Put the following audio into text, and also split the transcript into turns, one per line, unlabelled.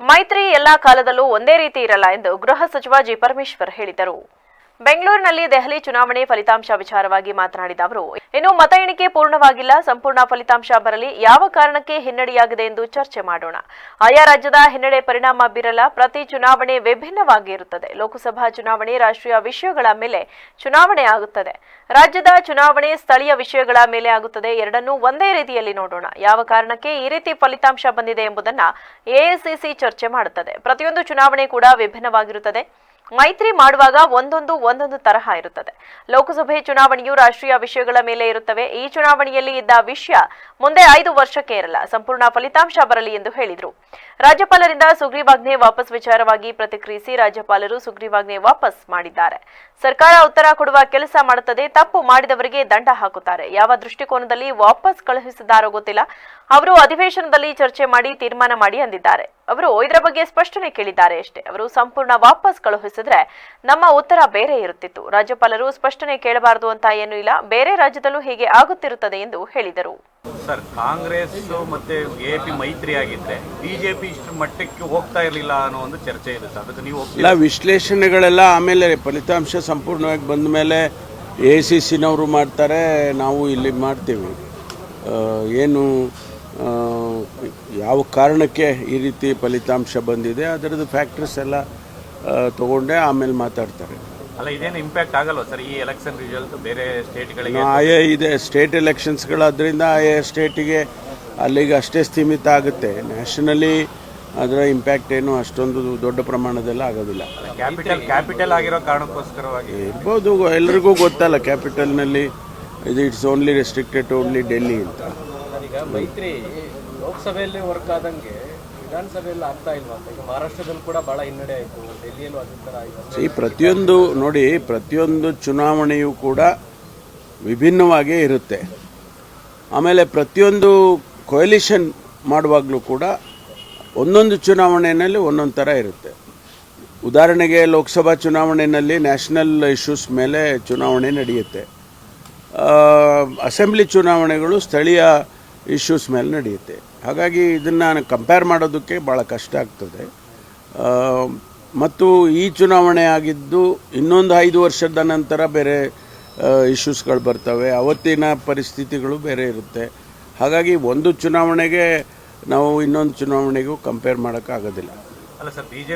ಮೈತ್ರಿ ಎಲ್ಲಾ ಕಾಲದಲ್ಲೂ ಒಂದೇ ರೀತಿ ಇರಲ್ಲ ಎಂದು ಗೃಹ ಸಚಿವ ಜಿ ಪರಮೇಶ್ವರ್ ಹೇಳಿದರು. ಬೆಂಗಳೂರಿನಲ್ಲಿ ದೆಹಲಿ ಚುನಾವಣೆ ಫಲಿತಾಂಶ ವಿಚಾರವಾಗಿ ಮಾತನಾಡಿದ ಅವರು, ಇನ್ನು ಮತ ಎಣಿಕೆ ಪೂರ್ಣವಾಗಿಲ್ಲ, ಸಂಪೂರ್ಣ ಫಲಿತಾಂಶ ಬರಲಿ, ಯಾವ ಕಾರಣಕ್ಕೆ ಹಿನ್ನಡೆಯಾಗಿದೆ ಎಂದು ಚರ್ಚೆ ಮಾಡೋಣ. ಆಯಾ ರಾಜ್ಯದ ಹಿನ್ನಡೆ ಪರಿಣಾಮ ಬೀರಲ್ಲ, ಪ್ರತಿ ಚುನಾವಣೆ ವಿಭಿನ್ನವಾಗಿ ಇರುತ್ತದೆ ಲೋಕಸಭಾ ಚುನಾವಣೆ ರಾಷ್ಟ್ರೀಯ ವಿಷಯಗಳ ಮೇಲೆ ಚುನಾವಣೆ ಆಗುತ್ತದೆ. ರಾಜ್ಯದ ಚುನಾವಣೆ ಸ್ಥಳೀಯ ವಿಷಯಗಳ ಮೇಲೆ ಆಗುತ್ತದೆ. ಎರಡನ್ನೂ ಒಂದೇ ರೀತಿಯಲ್ಲಿ ನೋಡೋಣ. ಯಾವ ಕಾರಣಕ್ಕೆ ಈ ರೀತಿ ಫಲಿತಾಂಶ ಬಂದಿದೆ ಎಂಬುದನ್ನ ಎಐಸಿಸಿ ಚರ್ಚೆ ಮಾಡುತ್ತದೆ. ಪ್ರತಿಯೊಂದು ಚುನಾವಣೆ ಕೂಡ ವಿಭಿನ್ನವಾಗಿರುತ್ತದೆ. ಮೈತ್ರಿ ಮಾಡುವಾಗ ಒಂದೊಂದು ಒಂದೊಂದು ತರಹ ಇರುತ್ತದೆ. ಲೋಕಸಭೆ ಚುನಾವಣೆಯು ರಾಷ್ಟ್ರೀಯ ವಿಷಯಗಳ ಮೇಲೆ ಇರುತ್ತವೆ. ಈ ಚುನಾವಣೆಯಲ್ಲಿ ಇದ್ದ ವಿಷಯ ಮುಂದೆ ಐದು ವರ್ಷಕ್ಕೆ ಇರಲ್ಲ. ಸಂಪೂರ್ಣ ಫಲಿತಾಂಶ ಬರಲಿ ಎಂದು ಹೇಳಿದರು. ರಾಜ್ಯಪಾಲರಿಂದ ಸುಗ್ರೀವಾಜ್ಞೆ ವಾಪಸ್ ವಿಚಾರವಾಗಿ ಪ್ರತಿಕ್ರಿಯಿಸಿ ರಾಜ್ಯಪಾಲರು ಸುಗ್ರೀವಾಜ್ಞೆ ವಾಪಸ್ ಮಾಡಿದ್ದಾರೆ. ಸರ್ಕಾರ ಉತ್ತರ ಕೊಡುವ ಕೆಲಸ ಮಾಡುತ್ತದೆ. ತಪ್ಪು ಮಾಡಿದವರಿಗೆ ದಂಡ ಹಾಕುತ್ತಾರೆ. ಯಾವ ದೃಷ್ಟಿಕೋನದಲ್ಲಿ ವಾಪಸ್ ಕಳುಹಿಸಿದ್ದಾರೋ ಗೊತ್ತಿಲ್ಲ. ಅವರು ಅಧಿವೇಶನದಲ್ಲಿ ಚರ್ಚೆ ಮಾಡಿ ತೀರ್ಮಾನ ಮಾಡಿ ಅಂದಿದ್ದಾರೆ. ಅವರು ಇದರ ಬಗ್ಗೆ ಸ್ಪಷ್ಟನೆ ಕೇಳಿದ್ದಾರೆ ಅಷ್ಟೇ. ಅವರು ಸಂಪೂರ್ಣ ವಾಪಸ್ ಕಳುಹಿಸಿದ್ರೆ ನಮ್ಮ ಉತ್ತರ ಬೇರೆ ಇರುತ್ತಿತ್ತು. ರಾಜ್ಯಪಾಲರು ಸ್ಪಷ್ಟನೆ ಕೇಳಬಾರದು ಅಂತ ಏನೂ ಇಲ್ಲ. ಬೇರೆ ರಾಜ್ಯದಲ್ಲೂ ಹೀಗೆ ಆಗುತ್ತಿರುತ್ತದೆ ಎಂದು ಹೇಳಿದರು.
ಸರ್ ಕಾಂಗ್ರೆಸ್ ಮತ್ತೆ ಎ ಪಿ ಮೈತ್ರಿ ಆಗಿದ್ರೆ ಬಿಜೆಪಿ ಇಷ್ಟು ಮಟ್ಟಕ್ಕೆ ಹೋಗ್ತಾ ಇರಲಿಲ್ಲ ಅನ್ನೋ ಒಂದು ಚರ್ಚೆ ಇದೆ ಸರ್. ಅದಕ್ಕೆ ನೀವು
ಎಲ್ಲ ವಿಶ್ಲೇಷಣೆಗಳೆಲ್ಲ ಆಮೇಲೆ ಫಲಿತಾಂಶ ಸಂಪೂರ್ಣವಾಗಿ ಬಂದ ಮೇಲೆ ಎ ಸಿ ಸಿನವರು ಮಾಡ್ತಾರೆ ನಾವು ಇಲ್ಲಿ ಮಾಡ್ತೀವಿ. ಏನು ಯಾವ ಕಾರಣಕ್ಕೆ ಈ ರೀತಿ ಫಲಿತಾಂಶ ಬಂದಿದೆ ಅದರದ್ದು ಫ್ಯಾಕ್ಟ್ರೀಸ್ ಎಲ್ಲ ತಗೊಂಡೆ ಆಮೇಲೆ ಮಾತಾಡ್ತಾರೆ.
ಅಲ್ಲ ಇದೇನು ಇಂಪ್ಯಾಕ್ಟ್ ಆಗಲ್ವಾ ಸರ್? ಈ ಎಲೆಕ್ಷನ್ ರಿಸಲ್ಟ್ ಬೇರೆ ಸ್ಟೇಟ್ಗಳಿಗೆ
ಆಯಾ ಇದೆ. ಸ್ಟೇಟ್ ಎಲೆಕ್ಷನ್ಸ್ಗಳಾದ್ರಿಂದ ಆಯಾ ಸ್ಟೇಟಿಗೆ ಅಲ್ಲಿಗೆ ಅಷ್ಟೇ ಸೀಮಿತ ಆಗುತ್ತೆ. ನ್ಯಾಷನಲಿ ಅದರ ಇಂಪ್ಯಾಕ್ಟ್ ಏನು ಅಷ್ಟೊಂದು ದೊಡ್ಡ ಪ್ರಮಾಣದಲ್ಲಿ ಆಗೋದಿಲ್ಲ.
ಕ್ಯಾಪಿಟಲ್ ಕ್ಯಾಪಿಟಲ್ ಆಗಿರೋ ಕಾರಣಕ್ಕೋಸ್ಕರವಾಗಿ.
ಇರ್ಬೋದು ಎಲ್ರಿಗೂ ಗೊತ್ತಲ್ಲ ಕ್ಯಾಪಿಟಲ್ನಲ್ಲಿ ಇದು it's only restricted only Delhi ಅಂತ.
ಈಗ ಮೈತ್ರಿ ಲೋಕಸಭೆಯಲ್ಲಿ ವರ್ಕ್ ಆದಂಗೆ ವಿಧಾನಸಭೆಯಲ್ಲಿ ಆಗ್ತಾ ಇಲ್ವಾ? ಅಂತ ಕೂಡ ಬಹಳ ಹಿನ್ನಡೆ ಆಯಿತು
ಈ ಪ್ರತಿಯೊಂದು ನೋಡಿ, ಪ್ರತಿಯೊಂದು ಚುನಾವಣೆಯೂ ಕೂಡ ವಿಭಿನ್ನವಾಗೇ ಇರುತ್ತೆ. ಆಮೇಲೆ ಪ್ರತಿಯೊಂದು ಕೊಯಲಿಷನ್ ಮಾಡುವಾಗಲೂ ಕೂಡ ಒಂದೊಂದು ಚುನಾವಣೆಯಲ್ಲಿ ಒಂದೊಂದು ಥರ ಇರುತ್ತೆ. ಉದಾಹರಣೆಗೆ ಲೋಕಸಭಾ ಚುನಾವಣೆಯಲ್ಲಿ ನ್ಯಾಷನಲ್ ಇಶ್ಯೂಸ್ ಮೇಲೆ ಚುನಾವಣೆ ನಡೆಯುತ್ತೆ. ಅಸೆಂಬ್ಲಿ ಚುನಾವಣೆಗಳು ಸ್ಥಳೀಯ ಇಶ್ಯೂಸ್ ಮೇಲೆ ನಡೆಯುತ್ತೆ. ಹಾಗಾಗಿ ಇದನ್ನು ಕಂಪೇರ್ ಮಾಡೋದಕ್ಕೆ ಭಾಳ ಕಷ್ಟ ಆಗ್ತದೆ. ಮತ್ತು ಈ ಚುನಾವಣೆ ಆಗಿದ್ದು ಇನ್ನೊಂದು ಐದು ವರ್ಷದ ನಂತರ ಬೇರೆ ಇಶ್ಯೂಸ್ಗಳು ಬರ್ತವೆ. ಅವತ್ತಿನ ಪರಿಸ್ಥಿತಿಗಳು ಬೇರೆ ಇರುತ್ತೆ. ಹಾಗಾಗಿ ಒಂದು ಚುನಾವಣೆಗೆ ನಾವು ಇನ್ನೊಂದು ಚುನಾವಣೆಗೂ ಕಂಪೇರ್ ಮಾಡೋಕ್ಕಾಗೋದಿಲ್ಲ.
ಅಲ್ಲ ಸರ್ ಬಿಜೆಪಿ